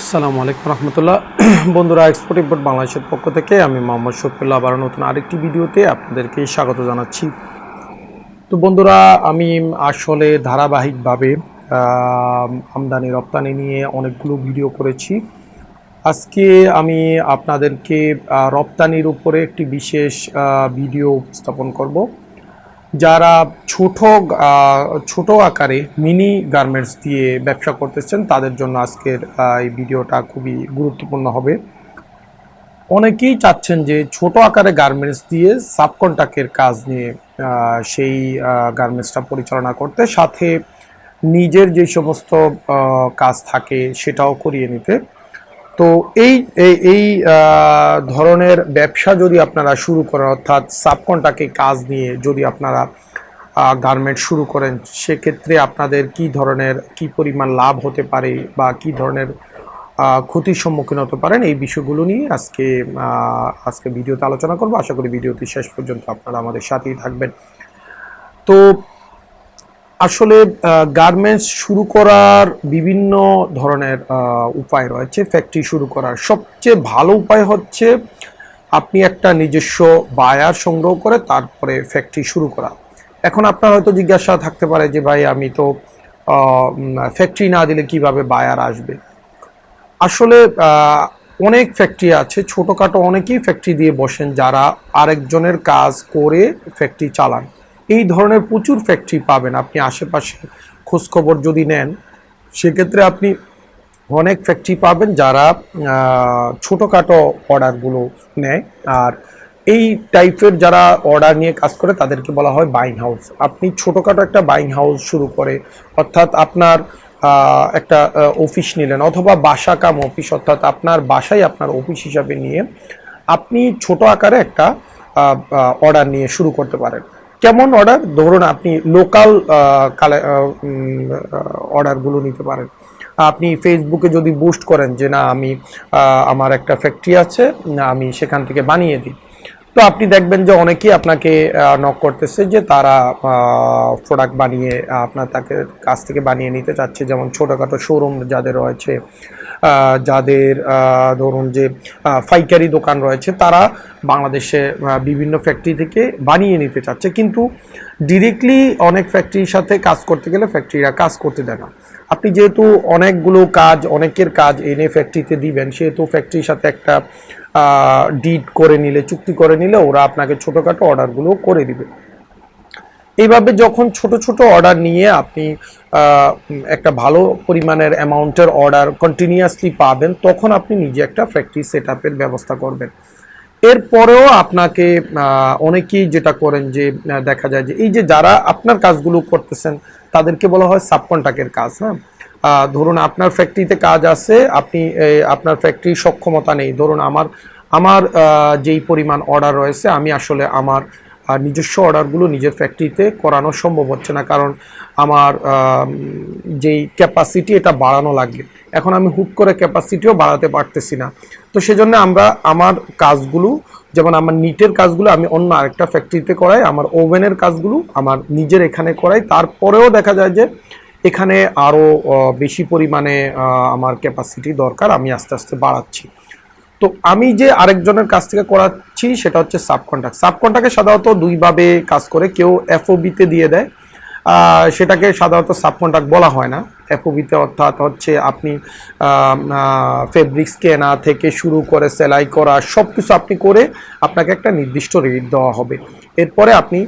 আসসালামু আলাইকুম রহমতুল্লাহ। বন্ধুরা এক্সপোর্ট ইম্পোর্ট বাংলাদেশের পক্ষ থেকে আমি মোহাম্মদ শফিউল্লাহ আবার নতুন আরেকটি ভিডিওতে আপনাদেরকে স্বাগত জানাচ্ছি। তো বন্ধুরা, আমি আসলে ধারাবাহিকভাবে আমদানি, রপ্তানি নিয়ে অনেকগুলো ভিডিও করেছি। আজকে আমি আপনাদেরকে রপ্তানির উপরে একটি বিশেষ ভিডিও উপস্থাপন করব। যারা ছোট ছোট আকারে মিনি গার্মেন্টস দিয়ে ব্যবসা করতেছেন, তাদের জন্য আজকের এই ভিডিওটা খুবই গুরুত্বপূর্ণ হবে। অনেকেই চাচ্ছেন যে ছোট আকারে গার্মেন্টস দিয়ে সাবকন্ট্রাক্টের কাজ নিয়ে সেই গার্মেন্টসটা পরিচালনা করতে, সাথে নিজের যে সমস্ত কাজ থাকে সেটাও করিয়ে নিতে। তো এই এই ধরনের ব্যবসা যদি আপনারা শুরু করেন, অর্থাৎ সাবকন্ট্রাক্টে কাজ নিয়ে যদি আপনারা গার্মেন্ট শুরু করেন, সেক্ষেত্রে আপনাদের কি ধরনের, কি পরিমাণ লাভ হতে পারে বা কি ধরনের ক্ষতির সম্মুখীন হতে পারেন? এই বিষয়গুলো নিয়ে আজকে আজকে ভিডিওতে আলোচনা করব। আশা করি ভিডিওটি শেষ পর্যন্ত আপনারা আমাদের সাথেই থাকবেন। তো আসলে গার্মেন্টস শুরু করার বিভিন্ন ধরনের উপায় রয়েছে। ফ্যাক্টরি শুরু করার সবচেয়ে ভালো উপায় হচ্ছে, আপনি একটা নিজস্ব বায়ার সংগ্রহ করে তারপরে ফ্যাক্টরি শুরু করা। এখন আপনার হয়তো জিজ্ঞাসা থাকতে পারে যে, ভাই, আমি তো ফ্যাক্টরি না দিলে কীভাবে বায়ার আসবে? আসলে অনেক ফ্যাক্টরি আছে, ছোটোখাটো অনেকেই ফ্যাক্টরি দিয়ে বসেন যারা আরেকজনের কাজ করে ফ্যাক্টরি চালান। এই ধরনের প্রচুর ফ্যাক্টরি পাবেন আপনি আশেপাশে। খোঁজখবর যদি নেন, সেক্ষেত্রে আপনি অনেক ফ্যাক্টরি পাবেন যারা ছোটোখাটো অর্ডারগুলো নেয়। আর এই টাইপের যারা অর্ডার নিয়ে কাজ করে, তাদেরকে বলা হয় বাইং হাউস আপনি ছোটোখাটো একটা বাইং হাউস শুরু করে, অর্থাৎ আপনার একটা অফিস নিলেন অথবা বাসা কাম অফিস অর্থাৎ আপনার বাসায় আপনার অফিস হিসাবে নিয়ে আপনি ছোট আকারে একটা অর্ডার নিয়ে শুরু করতে পারেন। কেমন অর্ডার ধরুন আপনি লোকাল অর্ডারগুলো নিতে পারেন। আপনি ফেসবুকে যদি বুস্ট করেন যে, না, আমি আমার একটা ফ্যাক্টরি আছে আমি সেখান থেকে বানিয়ে দিই। তো আপনি দেখবেন যে অনেকেই আপনাকে নক করতেছে যে, তারা প্রোডাক্ট বানিয়ে, আপনার তাকে কাছ থেকে বানিয়ে নিতে চাচ্ছে। যেমন ছোটোখাটো শোরুম যাদের রয়েছে যাদের ধরুন যে পাইকারি দোকান রয়েছে, তারা বাংলাদেশে বিভিন্ন ফ্যাক্টরি থেকে বানিয়ে নিতে চাচ্ছে। কিন্তু ডিরেক্টলি অনেক ফ্যাক্টরির সাথে কাজ করতে গেলে ফ্যাক্টরিরা কাজ করতে দেয় না। আপনি যেহেতু অনেকগুলো কাজ, অনেকের কাজ এনে ফ্যাক্টরিতে দিবেন, সেহেতু ফ্যাক্টরির সাথে একটা ডিড করে নিলে, চুক্তি করে নিলে, ওরা আপনাকে ছোটোখাটো অর্ডারগুলো করে দিবে। এইভাবে যখন ছোট ছোট অর্ডার নিয়ে আপনি একটা ভালো পরিমাণের অ্যামাউন্টের অর্ডার কন্টিনিউয়াসলি পাবেন, তখন আপনি নিজে একটা ফ্যাক্টরি সেট আপের ব্যবস্থা করবেন। এরপরেও আপনাকে অনেকেই যেটা করেন যে দেখা যায় যে, এই যে যারা আপনার কাজগুলো করতেছেন, তাদেরকে বলা হয় সাবকন্ট্রাক্টের কাজ হ্যাঁ? ধরুন আপনার ফ্যাক্টরিতে কাজ আছে, আপনি আপনার ফ্যাক্টরির সক্ষমতা নেই। ধরুন আমার আমার যেই পরিমাণ অর্ডার রয়েছে, আমি আসলে আমার আহ, নিজস্ব অর্ডারগুলো নিজের ফ্যাক্টরিতে করানো সম্ভব হচ্ছে না কারণ আমার যেই ক্যাপাসিটি এটা বাড়ানো লাগবে। এখন আমি হুট করে ক্যাপাসিটিও বাড়াতে পারতেছি না। তো সেজন্য আমরা আমার কাজগুলো যেমন আমার নিটের কাজগুলো আমি অন্য আরেকটা ফ্যাক্টরিতে করাই আমার ওভেনের কাজগুলো আমার নিজের এখানে করাই। তারপরেও দেখা যায় যে এখানে আরও বেশি পরিমাণে আমার ক্যাপাসিটি দরকার আমি আস্তে আস্তে বাড়াচ্ছি। তো আমি যে আরেকজনের কাছ থেকে করাচ্ছি সেটা হচ্ছে সাবকন্ট্রাক্ট সাবকন্ট্রাক্টে সাধারণত দুইভাবে কাজ করে, কেউ এফওবিতে দিয়ে দেয় সেটাকে সাধারণত সাবকন্ট্রাক্ট বলা হয় না। এফওবিতে অর্থাৎ হচ্ছে আপনি ফেব্রিক্স কেনা থেকে শুরু করে সেলাই করা সব কিছু আপনি করে আপনাকে একটা নির্দিষ্ট রেট দেওয়া হবে। এরপরে আপনি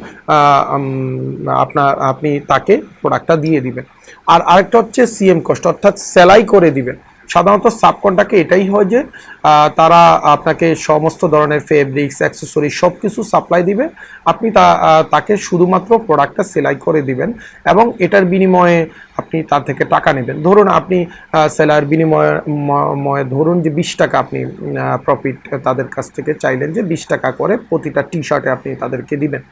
আপনার, আপনি তাকে প্রোডাক্টটা দিয়ে দিবেন। আর আরেকটা হচ্ছে সিএম কস্ট অর্থাৎ সেলাই করে দিবেন। সাধারণত সাবকন্ট্রাক্টে এটাই হয় যে তারা আপনাকে সমস্ত ধরনের ফেব্রিক্স অ্যাক্সেসরি সব কিছু সাপ্লাই দিবে। আপনি তা তাকে শুধুমাত্র প্রোডাক্টটা সেলাই করে দিবেন এবং এটার বিনিময়ে আপনি তার থেকে টাকা নেবেন। ধরুন আপনি সেলার বিনিময়ে ধরুন যে বিশ টাকা আপনি প্রফিট তাদের কাছ থেকে চাইলেন যে বিশ টাকা করে প্রতিটা টি শার্টে আপনি তাদেরকে দিবেন।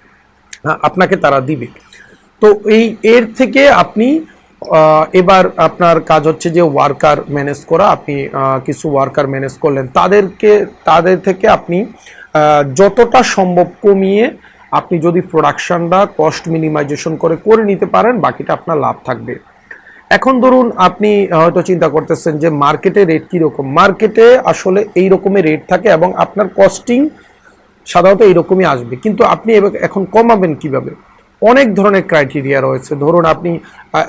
আপনাকে তারা দিবে। তো এই, এর থেকে আপনি এবার আপনার কাজ হচ্ছে যে ওয়ার্কার ম্যানেজ করা। আপনি কিছু ওয়ার্কার ম্যানেজ করলেন। তাদেরকে, তাদের থেকে আপনি যতটা সম্ভব কমিয়ে আপনি যদি প্রোডাকশনটা কস্ট মিনিমাইজেশন করে করে নিতে পারেন, বাকিটা আপনার লাভ থাকবে। এখন ধরুন আপনি হয়তো চিন্তা করতেছেন যে মার্কেটে রেট কীরকম? মার্কেটে আসলে এই রকমের রেট থাকে এবং আপনার কস্টিং সাধারণত এইরকমই আসবে। কিন্তু আপনি এখন কমাবেন কীভাবে? অনেক ধরনের ক্রাইটেরিয়া রয়েছে। ধরুন আপনি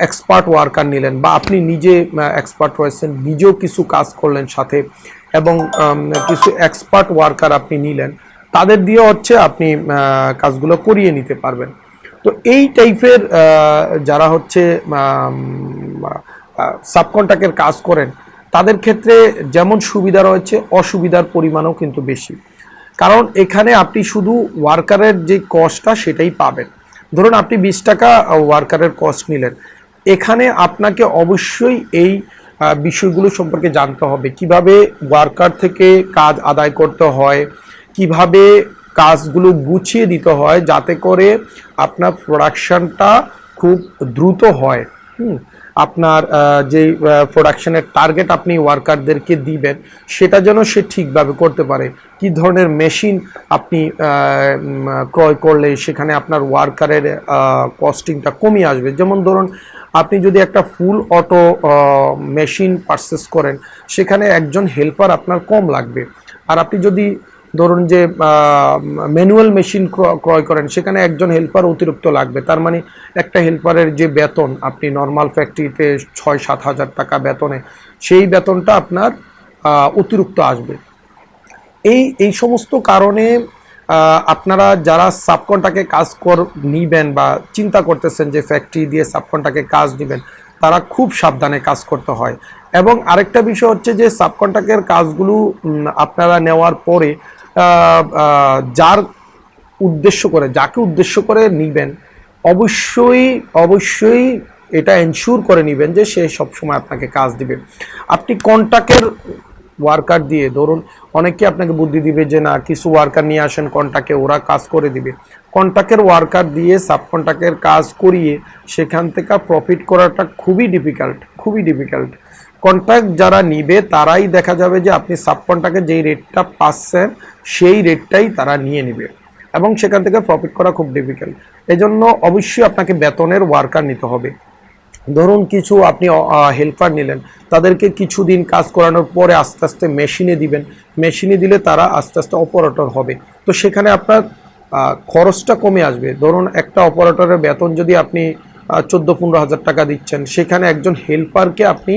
এক্সপার্ট ওয়ার্কার নিলেন বা আপনি নিজে এক্সপার্ট রয়েছেন নিজেও কিছু কাজ করলেন সাথে এবং কিছু এক্সপার্ট ওয়ার্কার আপনি নিলেন, তাদের দিয়ে হচ্ছে আপনি কাজগুলো করিয়ে নিতে পারবেন। তো এই টাইপের যারা হচ্ছে সাবকন্ট্রাক্টের কাজ করেন, তাদের ক্ষেত্রে যেমন সুবিধা রয়েছে, অসুবিধার পরিমাণও কিন্তু বেশি। কারণ এখানে আপনি শুধু ওয়ার্কারের যে কস্টটা সেটাই পাবেন। ধরুন আপনি বিশ টাকা ওয়ার্কারের কস্ট নিলেন। এখানে আপনাকে অবশ্যই এই বিষয়গুলো সম্পর্কে জানতে হবে। কীভাবে ওয়ার্কার থেকে কাজ আদায় করতে হয়, কীভাবে কাজগুলো গুছিয়ে দিতে হয়, যাতে করে আপনার প্রোডাকশানটা খুব দ্রুত হয়। হুম আপনার যে প্রোডাকশনের টার্গেট আপনি ওয়ার্কারদেরকে দিবেন, সেটা যেন সে ঠিকভাবে করতে পারে। কি ধরনের মেশিন আপনি ক্রয় করলে সেখানে আপনার ওয়ার্কারের কস্টিংটা কমিয়ে আসবে? যেমন ধরুন, আপনি যদি একটা ফুল অটো মেশিন পারচেস করেন, সেখানে একজন হেল্পার আপনার কম লাগবে। আর আপনি যদি ধরুন যে ম্যানুয়াল মেশিন ক্রয় করেন, সেখানে একজন হেল্পার অতিরিক্ত লাগবে। তার মানে একটা হেল্পারের যে বেতন, আপনি নর্মাল ফ্যাক্টরিতে ছয় সাত হাজার টাকা বেতনে, সেই বেতনটা আপনার অতিরিক্ত আসবে। এই এই সমস্ত কারণে আপনারা যারা সাবকন্টাকে কাজ কর, নিবেন বা চিন্তা করতেছেন যে ফ্যাক্টরি দিয়ে সাবকন্টাকে কাজ দিবেন, তারা খুব সাবধানে কাজ করতে হয়। এবং আরেকটা বিষয় হচ্ছে যে সাবকন্ট্রাক্টের কাজগুলো আপনারা নেওয়ার পরে যার উদ্দেশ্য করে, যাকে উদ্দেশ্য করে নিবেন, অবশ্যই অবশ্যই এটা এনশিওর করে নেবেন যে সে সবসময় আপনাকে কাজ দিবে। আপনি কন্ট্রাক্টের ওয়ার্কার দিয়ে, ধরুন অনেকে আপনাকে বুদ্ধি দিবে যে, না, কিছু ওয়ার্কার নিয়ে আসেন কন্ট্রাক্টে ওরা কাজ করে দিবে। কন্ট্রাক্টের ওয়ার্কার দিয়ে সাব কন্ট্রাক্টের কাজ করিয়ে, সেখান থেকে প্রফিট করাটা খুবই ডিফিকাল্ট খুবই ডিফিকাল্ট কন্ট্রাক্ট যারা নিবে, তারাই দেখা যাবে যে আপনি সাব কন্ট্রাক্টে যেই রেটটা পাচ্ছেন, সেই রেটটাই তারা নিয়ে নেবে। এবং সেখান থেকে প্রফিট করা খুব ডিফিকাল্ট এজন্য অবশ্যই আপনাকে বেতনের ওয়ার্কার নিতে হবে। ধরুন কিছু আপনি হেল্পার নিলেন, তাদেরকে কিছুদিন কাজ করানোর পরে আস্তে আস্তে মেশিনে দিবেন। মেশিনে দিলে তারা আস্তে আস্তে অপারেটর হবে। তো সেখানে আপনার খরচটা কমে আসবে। ধরুন একটা অপারেটরের বেতন যদি আপনি চোদ্দ পনেরো হাজার টাকা দিচ্ছেন। সেখানে একজন হেল্পারকে আপনি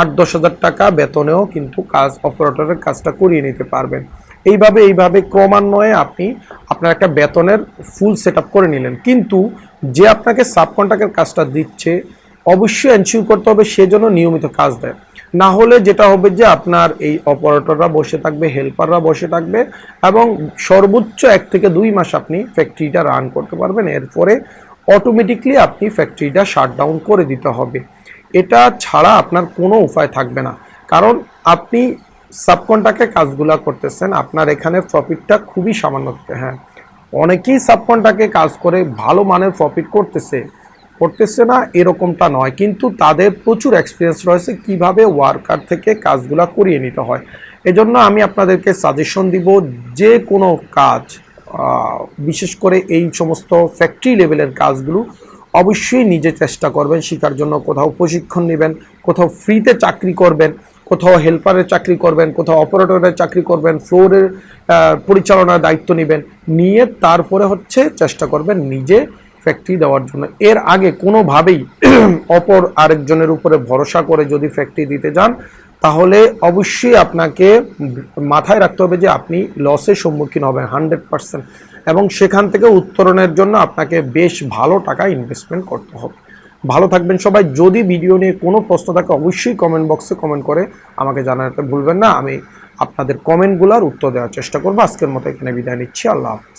আট দশ হাজার টাকা বেতনেও কিন্তু কাজ, অপারেটরের কাজটা করিয়ে নিতে পারবেন। এইভাবে এইভাবে ক্রমান্বয়ে আপনি আপনার একটা বেতনের ফুল সেট করে নিলেন। কিন্তু যে আপনাকে সাব সাবকন্ট্রাক্টের কাজটা দিচ্ছে, অবশ্যই এনশিওর করতে হবে সে যেন নিয়মিত কাজ দেয়। না হলে যেটা হবে যে আপনার এই অপারেটররা বসে থাকবে হেল্পাররা বসে থাকবে এবং সর্বোচ্চ এক থেকে দুই মাস আপনি ফ্যাক্টরিটা রান করতে পারবেন। এরপরে অটোমেটিকলি আপনি ফ্যাক্টরিটা শাট ডাউন করে দিতে হবে। এটা ছাড়া আপনার কোনো উপায় থাকবে না। কারণ আপনি সাবকন্ট্রাক্টে কাজগুলা করতেছেন, আপনার এখানে প্রফিটটা খুবই সামান্য হ্যাঁ। অনেকেই সাবকন্ট্রাক্টে কাজ করে ভালো মানের প্রফিট করতেছে করতেছে না, এরকমটা নয়। কিন্তু তাদের প্রচুর এক্সপিরিয়েন্স রয়েছে কীভাবে ওয়ার্কার থেকে কাজগুলা করিয়ে নিতে হয়। এজন্য আমি আপনাদেরকে সাজেশন দিব, যে কোনো কাজ বিশেষ করে এই সমস্ত ফ্যাক্টরি লেভেলের কাজগুলো অবশ্যই নিজে চেষ্টা করবেন শেখার জন্য কোথাও প্রশিক্ষণ নেবেন, কোথাও ফ্রিতে চাকরি করবেন, কোথাও হেল্পারের চাকরি করবেন, কোথাও অপারেটরের চাকরি করবেন ফ্লোরের পরিচালনার দায়িত্ব নেবেন, নিয়ে তারপরে হচ্ছে চেষ্টা করবেন নিজে ফ্যাক্টরি দেওয়ার জন্য। এর আগে কোনোভাবেই অপর আরেকজনের উপরে ভরসা করে যদি ফ্যাক্টরি দিতে যান তাহলে অবশ্যই আপনাকে মাথায় রাখতে হবে যে আপনি লসের সম্মুখীন হবেন হান্ড্রেড পার্সেন্ট এবং সেখান থেকে উত্তরণের জন্য আপনাকে বেশ ভালো টাকা ইনভেস্টমেন্ট করতে হবে। ভালো থাকবেন সবাই। যদি ভিডিও নিয়ে কোনো প্রশ্ন থাকে, অবশ্যই কমেন্ট বক্সে কমেন্ট করে আমাকে জানাতে ভুলবেন না। আমি আপনাদের কমেন্টগুলোর উত্তর দেওয়ার চেষ্টা করব। আজকের মতো এখানে বিদায় নিচ্ছি। আল্লাহ হাফিজ।